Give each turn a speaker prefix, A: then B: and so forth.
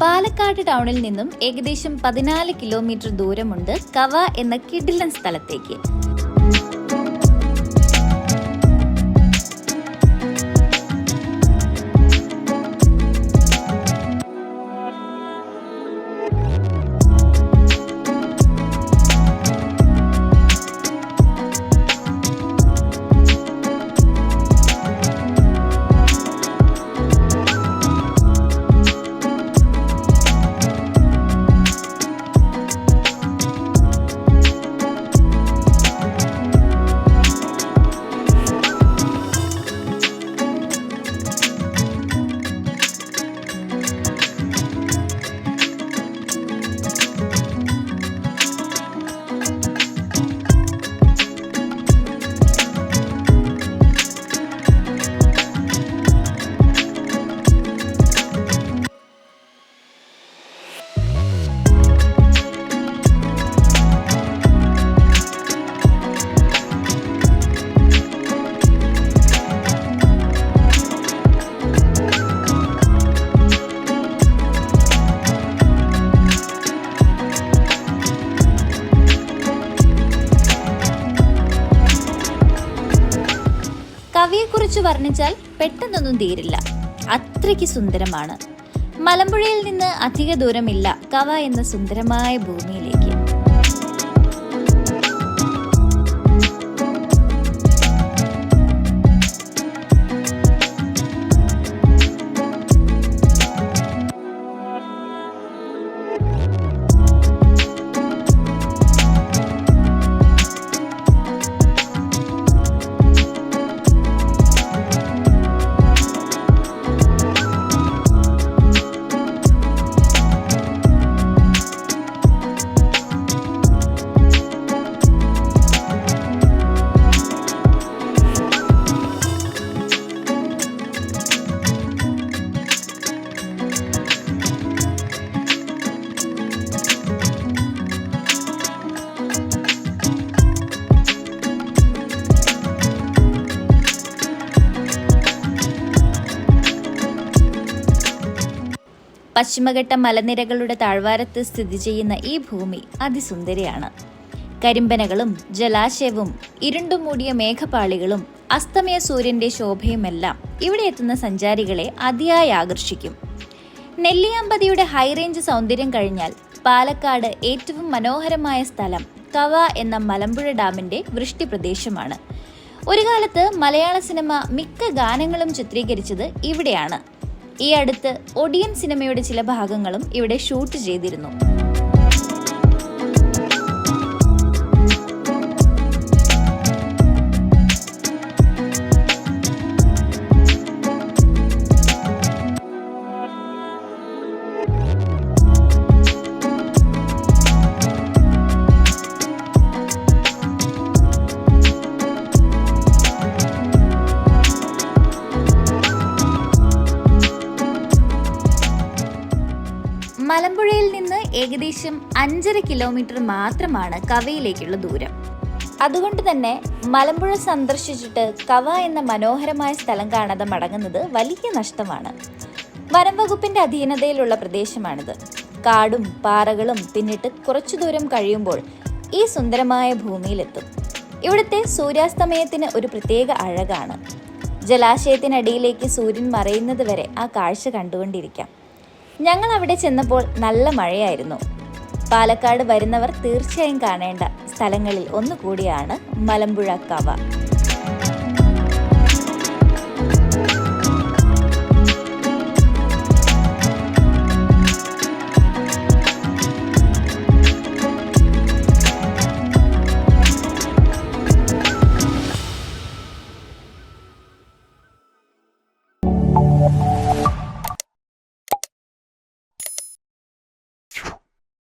A: പാലക്കാട് ടൗണിൽ നിന്നും ഏകദേശം പതിനാല് കിലോമീറ്റർ ദൂരമുണ്ട് കവ എന്ന കിഡിലൻ സ്ഥലത്തേക്ക്. കവിയെക്കുറിച്ച് വർണിച്ചാൽ പെട്ടെന്നൊന്നും തീരില്ല. അത്രയ്ക്ക് സുന്ദരമാണ്. മലമ്പുഴയിൽ നിന്ന് അധിക ദൂരമില്ല കവ എന്ന സുന്ദരമായ ഭൂമിയിലേക്ക്. പശ്ചിമഘട്ട മലനിരകളുടെ താഴ്വാരത്ത് സ്ഥിതി ചെയ്യുന്ന ഈ ഭൂമി അതിസുന്ദരിയാണ്. കരിമ്പനകളും ജലാശയവും ഇരുണ്ടുമൂടിയ മേഘപാളികളും അസ്തമയ സൂര്യന്റെ ശോഭയുമെല്ലാം ഇവിടെ എത്തുന്ന സഞ്ചാരികളെ അതിയായി ആകർഷിക്കും. നെല്ലിയാമ്പതിയുടെ ഹൈറേഞ്ച് സൗന്ദര്യം കഴിഞ്ഞാൽ പാലക്കാട് ഏറ്റവും മനോഹരമായ സ്ഥലം കവ എന്ന മലമ്പുഴ ഡാമിന്റെ വൃഷ്ടി പ്രദേശമാണ് ഒരു കാലത്ത് മലയാള സിനിമ മിക്ക ഗാനങ്ങളും ചിത്രീകരിച്ചത് ഇവിടെയാണ്. ഈ അടുത്ത് ഒടിയൻ സിനിമയുടെ ചില ഭാഗങ്ങളും ഇവിടെ ഷൂട്ട് ചെയ്തിരുന്നു. മലമ്പുഴയിൽ നിന്ന് ഏകദേശം അഞ്ചര കിലോമീറ്റർ മാത്രമാണ് കവയിലേക്കുള്ള ദൂരം. അതുകൊണ്ട് തന്നെ മലമ്പുഴ സന്ദർശിച്ചിട്ട് കവ എന്ന മനോഹരമായ സ്ഥലം കാണാതെ മടങ്ങുന്നത് വലിയ നഷ്ടമാണ്. വനം വകുപ്പിന്റെ അധീനതയിലുള്ള പ്രദേശമാണിത്. കാടും പാറകളും പിന്നിട്ട് കുറച്ചു ദൂരം കഴിയുമ്പോൾ ഈ സുന്ദരമായ ഭൂമിയിലെത്തും. ഇവിടുത്തെ സൂര്യാസ്തമയത്തിന് ഒരു പ്രത്യേക അഴകാണ്. ജലാശയത്തിനടിയിലേക്ക് സൂര്യൻ മറയുന്നത് വരെ ആ കാഴ്ച കണ്ടുകൊണ്ടിരിക്കാം. ഞങ്ങൾ അവിടെ ചെന്നപ്പോൾ നല്ല മഴയായിരുന്നു. പാലക്കാട് വരുന്നവർ തീർച്ചയായും കാണേണ്ട സ്ഥലങ്ങളിൽ ഒന്നുകൂടിയാണ് മലമ്പുഴ കവ.